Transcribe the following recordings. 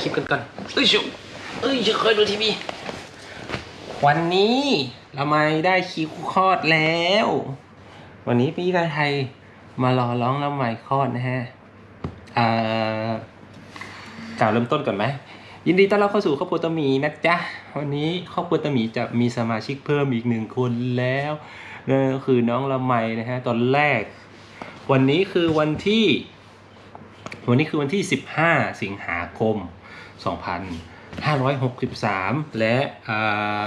มาแล้วมาถ่ายคลิปกันก่อนเอ้ยชิวเอ้ยจะเคยดูทีวี วันนี้เราไม่ได้คิวคลอดแล้ว วันนี้พี่ไทยมารอร้องแล้วใหม่คลอดนะฮะอ่ากล่าวเริ่มต้นก่อนไหมยินดีต้อนรับเข้าสู่ครอบครัวตะหมีนะจ๊ะวันนี้ครอบครัวตะหมีจะมีสมาชิกเพิ่มอีกหนึ่งคนแล้วนั่นก็คือน้องละไมนะฮะตอนแรก วันนี้คือวันที่ วันนี้คือวันที่ 15 สิงหาคม 2563 และอ่า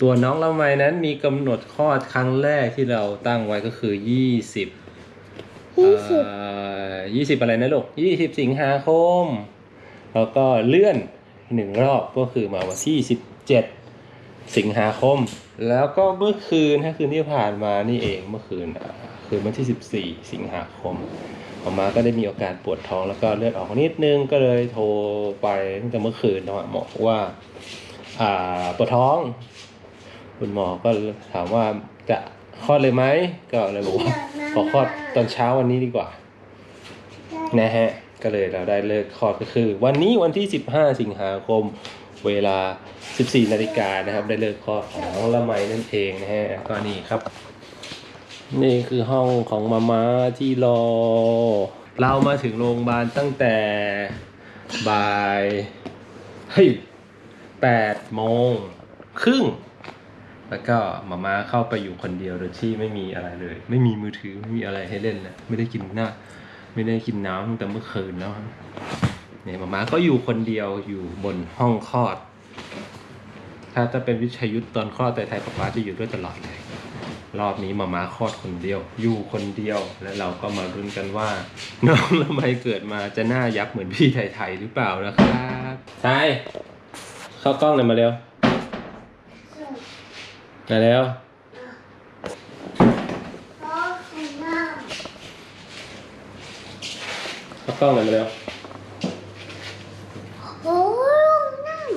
ตัวน้องละไมนั้นมีกำหนดคลอดครั้งแรกที่เราตั้งไว้ก็คือ 20ยี่สิบยี่สิบอะไรนะลูกยี่สิบสิงหาคม แล้วก็เลื่อนหนึ่งรอบก็คือมาวันที่สิบเจ็ดสิงหาคม แล้วก็เมื่อคืนถ้าคืนที่ผ่านมานี่เองเมื่อคืนอ่าคืนวันที่สิบสี่สิงหาคม ออกมาก็ได้มีโอการปวดท้องแล้วก็เลือดออกนิดนึงก็เลยโทรไปตั้งแต่เมื่อคืนนะหมอบอกว่าอ่าปวดท้อง คุณหมอก็ถามว่าจะคลอดเลยไหมก็เลยบอกว่าขอคลอดตอนเช้าวันนี้ดีกว่านะฮะก็เลยเราได้เลิกคลอดก็คือ วันนี้วันที่ 15 สิงหาคมเวลา 14 นาฬิกานะครับ ได้เลิกคลอดของน้องละไมนั่นเองนะฮะก็นี่ครับ นี่คือห้องของมาม่าที่รอ เรามาถึงโรงพยาบาลตั้งแต่บ่ายเฮ้ย8โมงครึ่ง แล้วก็มาม่าเข้าไปอยู่คนเดียวโดยที่ไม่มีอะไรเลย ไม่มีมือถือไม่มีอะไรให้เล่นเลยไม่ได้กินหน้า ไม่ได้กินน้ำตั้งแต่เมื่อคืนแล้วเนี่ยมาม่าก็อยู่คนเดียวอยู่บนห้องคลอด ถ้าจะเป็นวิชยยุทธตอนคลอดแต่ไทยป๊าป๊าจะอยู่ด้วยตลอดเลย รอบนี้มาม่าคลอดคนเดียว อยู่คนเดียว และเราก็มารุ้นกันว่า น้องละไมเกิดมาจะหน้ายักเหมือนพี่ไทยไทยหรือเปล่านะครับไทยเข้ากล้องเลยมาเร็วมาแล้วเข้ากล้องเลยมาเร็วโอ้นั่น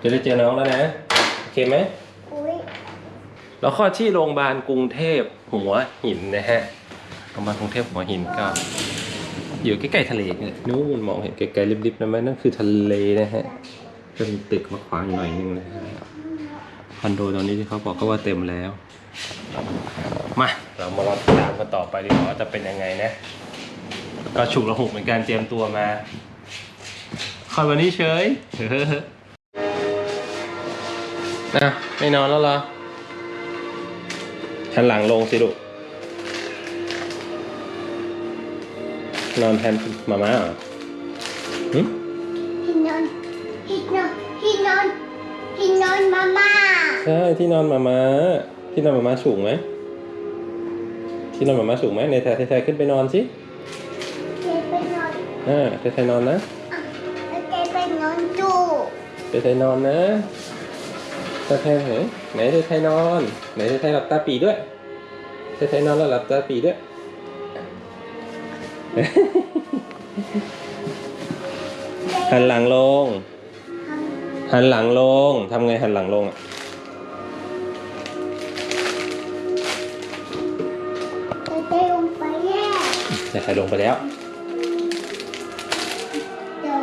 จะได้เจอน้องแล้วนะ โอเคไหม เราคลอที่โรงพยาบาลกรุงเทพหัวหินนะฮะโรงพยาบาลกรุงเทพหัวหินก็ อยู่ใกล้ๆทะเลนี่แหละนู่นมองเห็นไกลๆริบๆนะไหมนั่นคือทะเลนะฮะจะมีตึกมาขวางอยู่หน่อยนึงนะฮะคอนโดตอนนี้ที่เขาบอกก็ว่าเต็มแล้ว มาเรามารับตามกันต่อไปดีกว่าว่าจะเป็นยังไงนะ ก็ฉุกระหุกเหมือนกันเตรียมตัวมาคอยวันนี้เฉยอะไม่นอนแล้วเหรอ หันหลังลงสิลูกนอนแทนมาม่าเหรอหึพี่นอนพี่นอนพี่นอนพี่นอนมาม่าใช่ที่นอนมาม่าที่นอนมาม่าสูงไหมที่นอนมาม่าสูงไหมในแทไทยๆขึ้นไปนอนสิเจไปนอนอ่าไทยๆนอนนะอะแล้วเจไปนอนดูไทยๆนอนนะ ไทยๆไหนไหนไทยนอน ไหนไทยหลับตาปีด้วยไทยนอนแล้วหลับตาปีด้วยหันหลังลง หันหลังลงทำไงหันหลังลงอะจะลงไปแย่จะใครลงไปแล้วเดี๋ยว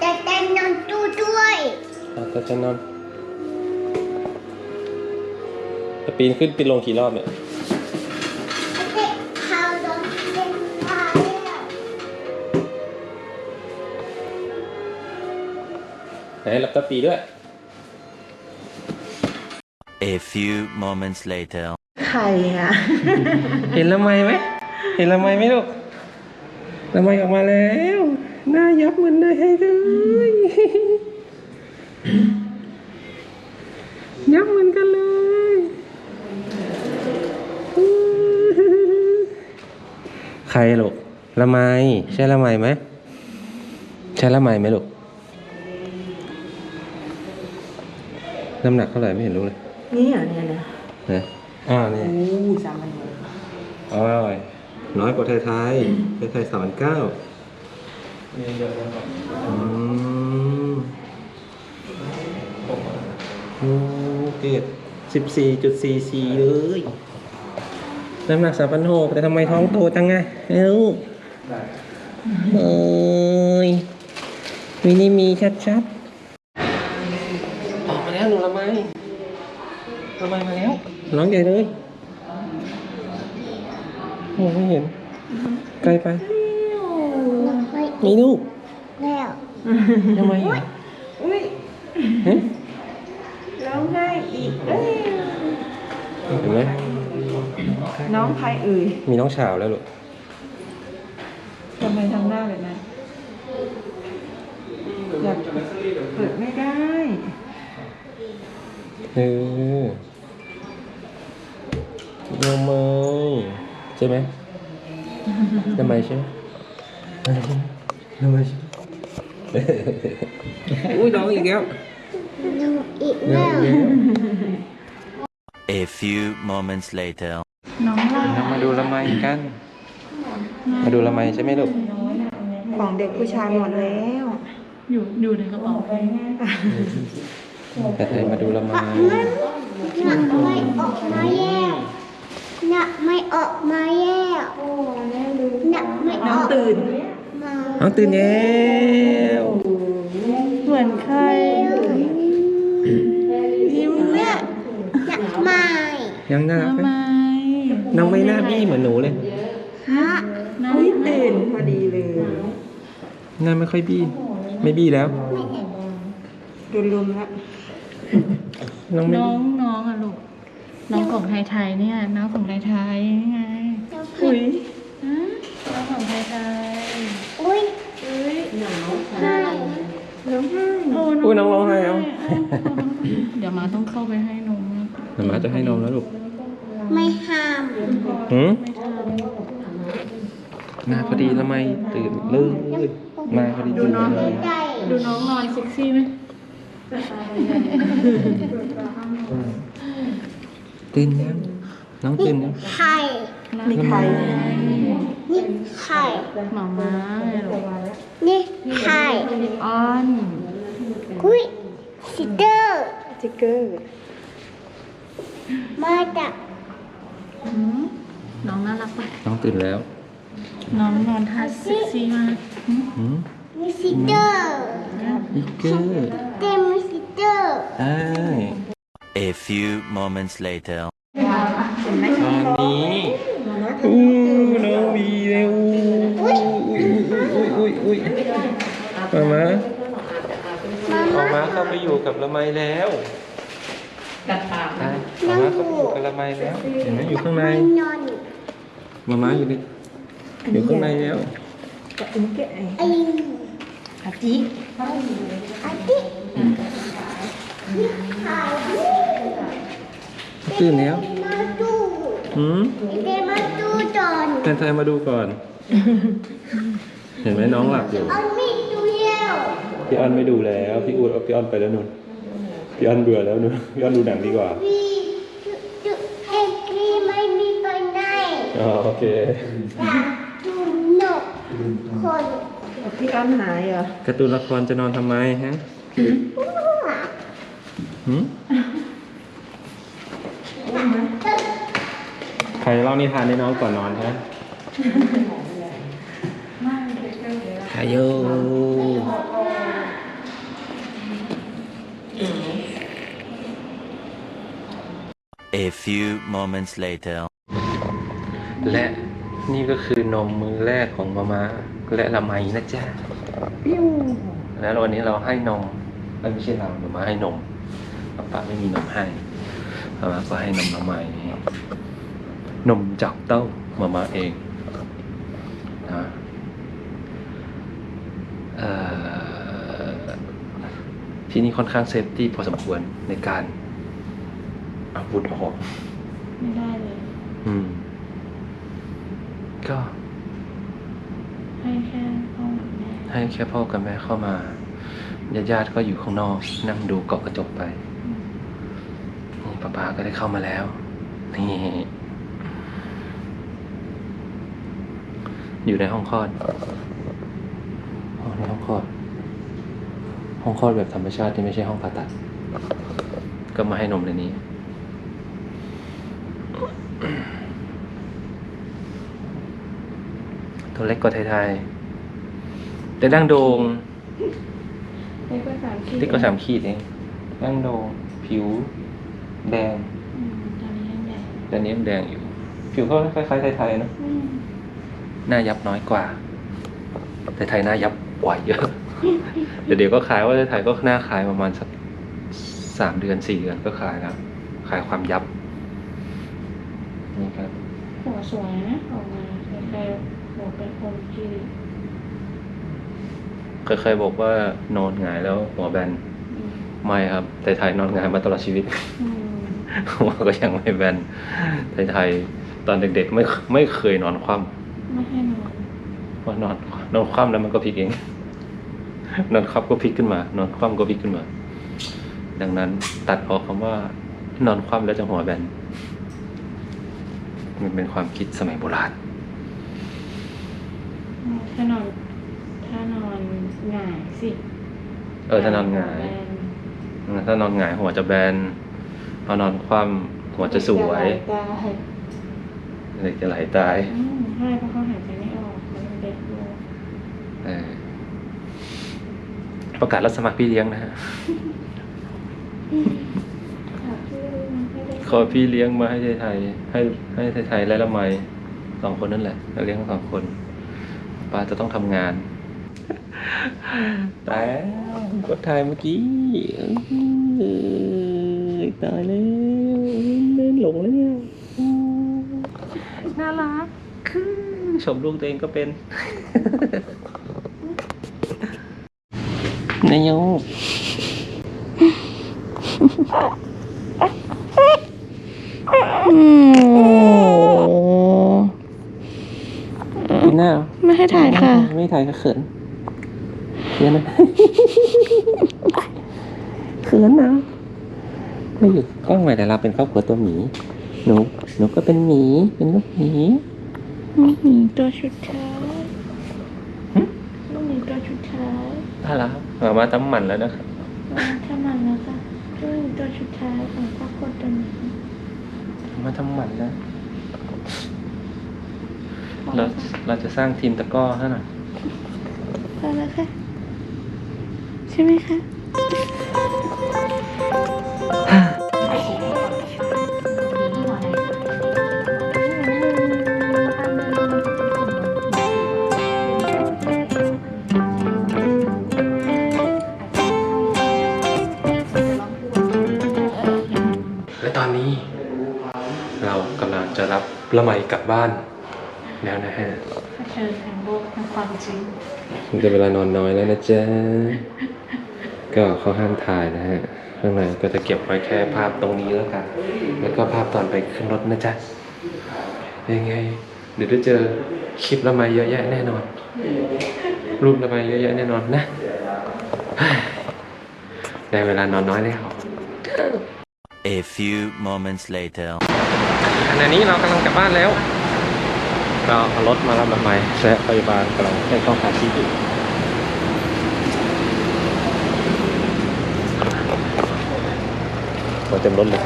จะนอนดูด้วยอะจะจะนอน ปีนขึ้นปีนลงกี่รอบเนี่ยจะเต้นข่าวโดนเต้นพาแล้วไหนหลับตาปีด้วย A few moments later. ใครอะเห็นละไมไหม เห็นละไมไหมลูกละไมออกมาแล้ว หน้ายับเหมือนได้ให้เลย ยับเหมือนกันเลย ใค รลูกละไมใช่ละไมไหมใช่ละไมไหมลูกน้ำหนักเท่าไหร่ไม่เห็นรู้เลยนี่เหรอเนี่ยนะนะอ่านี่โอ้จำมันเลยอร่อยน้อยกว่าไทยไทยไทยไทยสามพันเก้าอืมโอ้เกรดสิบสี่จุดสี่สี่เลย น้ำหนักสามพันหกแต่ทำไมท้องโตจังไงเอ้าเอ้ยมินิมีชัดๆออกมาแล้วหนูละไมละไมมาแล้วร้องใหญ่เลยมองไม่เห็นไกลไปไปมีลูกแล้วทำไมอะอุ้ยฮะร้องไห้อีกเอ้ยเห็นไหม น้องใครเอ่ยมีน้องฉาวแล้วลูกทำไมทำหน้าแบบนั้นอยากเปิดไม่ได้เออโยมเมยใช่ไหมทำไมใช่ไหมทำไมใช่ไหมอุ้ยร้องอีกแล้วน้องอีกร้อแล้งวอีกแล้ว A few moments later. น้องล่าเรามาดูละไมกัน มาดูละไมใช่ไหมลูก ของเด็กผู้ชายหมดแล้ว อยู่อยู่ในกระเป๋าแต่ไทยมาดูละไมหนักไม่ออกมาแล้วหนักไม่ออกมาแล้วหนักไม่อน้องอกตื่น มาน้องตื่นแล้วเหมือนใครยิ้มเนี่ยหนักไม่ยังน่ารักไหมทำไม น้องไม่น่าบี้เหมือนหนูเลยฮะน้าอุ้ยตื่นพอดีเลยหน้าไม่ค่อยบี้ ไม่บี้แล้วโดนลุมแล้วน้องไม่น้องน้องอะลูกน้องของไทยไทยๆเนี่ยน้องของไทยไทยๆนี่ไงอุ้ยฮะน้องของไทยไทยอุ้ยอุ้ยให้ร้องไห้โอ้อุ้ยน้องร้องไห้เอาเดี๋ยวมาต้องเข้าไปให้นมนะเดี๋ยวมาจะให้นมแล้วลูก ไม่ห้ามหืมไม่ทมาพอดีละไมตื่นเลยมาพอดีตื่นเลยใจำดูน้องนอนเซ็กซี่ไหมตื่นยังน้องตื่นยังไข่มีใครนี่ไข่หมาม้าไงลูกนี่ไข่อ้อนอุ้ยสิเตอร์สติ๊กเกอร์มาจาก หืมน้องน่ารักปะน้องตื่นแล้วน้องนอนท่าเซ็กซี่มากหืมหืมมีสิเตอร์อีกเกอร์เต็มมีสิเตอร์ใช่ A few moments later. ตอนนี้อู้น้องวีเร็วอุ้ยอุ้ยอุ้ยอุ้ยอุ้ยมามามาออกมามาเข้าไปอยู่กับละไมแล้ว กัดปากออกมาเข้าไปอยู่กับละไมแล้วเห็นไหมอยู่ข้างในไม่นอนมามาอยู่ในอยู่ข้างในแล้วกับอุ้มแกะไอ้อาจิอาทินี่ไข่ตื่นแล้วมาดูหืมเดมาดูจอนแทนไทยมาดูก่อน เห็นไหมน้องหลับอยู่เอามีดดูเดียวพี่อ้อนไม่ดูแล้ว พี่อูดเอาพี่อ้อนไปแล้วนุ่น พี่อ้อนเบื่อแล้วนุ่นพี่อ้อนดูหนังดีกว่าวีจุดเอ็กรีไม่มีไปไหนอ๋อโอเคอยากดูนกคนพี่อ้อนหายเหรอการ์ตูนละครจะนอนทำไมฮะหืมใครเล่านิทานให้น้องก่อนนอนฮะใครโย A few moments later. และนี่ก็คือนมมือแรกของมามาและละไมนะจ๊ะแล้ววันนี้เราให้นมเอ้ยไม่ใช่เรามามาให้นมป้าป้าไม่มีนมให้มามาก็ให้นมละไมนมจากเต้ามามาเองนะเอ่อที่นี่ค่อนข้างเซฟตี้พอสมควรในการ เอาบุตรออก ไม่ได้เลย อืม ก็ ให้แค่พ่อกับแม่ให้แค่พ่อกับแม่เข้ามาญาติญาติๆก็อยู่ข้างนอก นั่งดูเกาะกระจกไปนี่ป้าป้าก็ได้เข้ามาแล้วนี่อยู่ในห้องคลอดห้องในห้องคลอด ห้องคลอดแบบธรรมชาติที่ไม่ใช่ห้องผ่าตัด ก็มาให้นมในนี้ ตตัวเล็กกว่าไทยๆแต่ดั้งโดงเล็กกว่าสามขีดเล็กกว่าสามขีดเองดั้งโดงผิวแดงอืมตอนนี้ยังใหญ่ด้านนี้ยังแดงอยู่ ผิวก็คล้ายๆไทยๆเนอะอืมหน้ายับน้อยกว่า แต่ไทยหน้ายับกว่าเยอะเดี๋ยวเดี๋ยวก็ขายว่าไทยก็หน้าขายประมาณสักสามเดือนสี่เดือนก็ขายแล้วขายความยับ นี่ครับหัวสวยนะออกมาคล้ายๆหัวเป็นคนที่เคยๆบอกว่านอนหงายแล้วหัวแบนอืมไม่ครับแต่ไทยนอนหงายมาตลอดชีวิต อืมหัวก็ยังไม่แบนไทยๆตอนเด็กๆไม่ไม่เคยนอนคว่ไม่ให้นอนำเพราะนอนนอนคว่ำแล้วมันก็พลิกเอง นอนคว่ำก็พลิกขึ้นมา นอนคว่ำก็พลิกขึ้นมา ดังนั้น ตัดออกคำว่า นอนคว่ำแล้วจะหัวแบน มันเป็นความคิดสมัยโบราณ ถ้านอน ถ้านอนหงายสิเออถ้านอนหงายแบนถ้านอนหงายหัวจะแบนพอนอนคว่ำหัวจะสวยได้เด็กจะไหลตายอืมใช่เพราะเขาหายใจไม่ออกเขาเป็นเด็กอยู่เออประกาศรับสมัครพี่เลี้ยงนะฮะค่ะชื่อมันให้ได้ ขอพี่เลี้ยงมาให้ไทยๆให้ให้ไทยๆและละไมสองคนนั่นแหละเราเลี้ยงทั้งสองคนป้าจะต้องทำงานแต่กดถ่ายเมื่อกี้เอ้ยตายแล้วเล่นหลงแล้วเนี่ยน่ารักคือชมลูกตัวเองก็เป็นนายโยกกินหน้าเหรอ ไม่ให้ ถ่ายค่ะ ไม่ถ่ายก็เขินเขินนะเขินนะไม่อยู่กล้องใหม่แต่เราเป็นครอบครัวตัวหมี หนู หนูก็เป็นหมี เป็นลูกหมีลูกหมีตัวชุดท้ายลูกหมีตัวชุดท้ายถ้าแล้วมามาตั้มหมันแล้วนะครับอ่าถ้ามันนะคะลูกหมีตัวชุดท้ายของครอบครัวตัวหมีมาทำหมันนะ เราเราจะสร้างทีมตะกร้อให้หน่อยพอแล้วค่ะ ใช่ไหมคะและตอนนี้ เรากำลังจะรับละไมกลับบ้าน แล้วนะฮะเผชิญแห่งโลกแห่งความจริงมันจะเวลานอนน้อยแล้วนะจ๊ะ ก็เขาห้ามถ่ายนะฮะ ข้างในก็จะเก็บไว้แค่ภาพตรงนี้แล้วกัน แล้วก็ภาพตอนไปขึ้นรถนะจ๊ะ ยังไง เดี๋ยวได้เจอคลิปละไมเยอะแยะแน่นอน รูปละไมเยอะแยะแน่นอนนะได้เวลานอนน้อยแล้ว A few moments later. ขณะนี้เรากำลังกลับบ้านแล้ว เราเอารถมารับละไมและพยาบาลกำลังให้เข้าหาที่อยู่มาเต็มรถเลย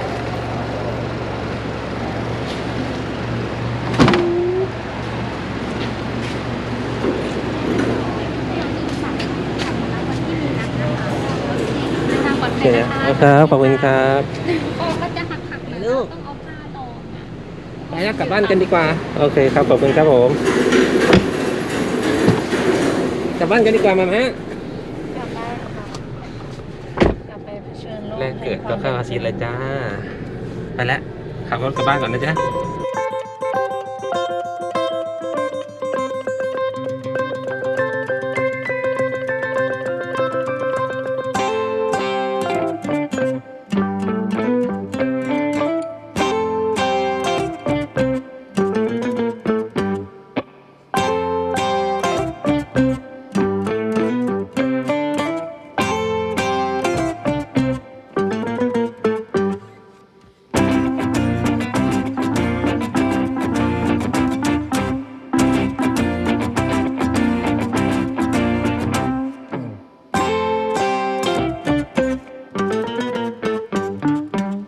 โอเคนะครับขอบคุณครับ ก็จะหักหักๆนะ ลูก ต้องเอาผ้าดอง ไปแล้วกลับบ้านกันดีกว่า โอเคครับ ขอบคุณครับผม กลับบ้านกันดีกว่ามาฮะกลับบ้านค่ะกลับไปเผชิญโลกแรกเกิดก็เข้าอาชีพเลยจ้า ไปแล้วขับรถกลับบ้านก่อนนะจ๊ะ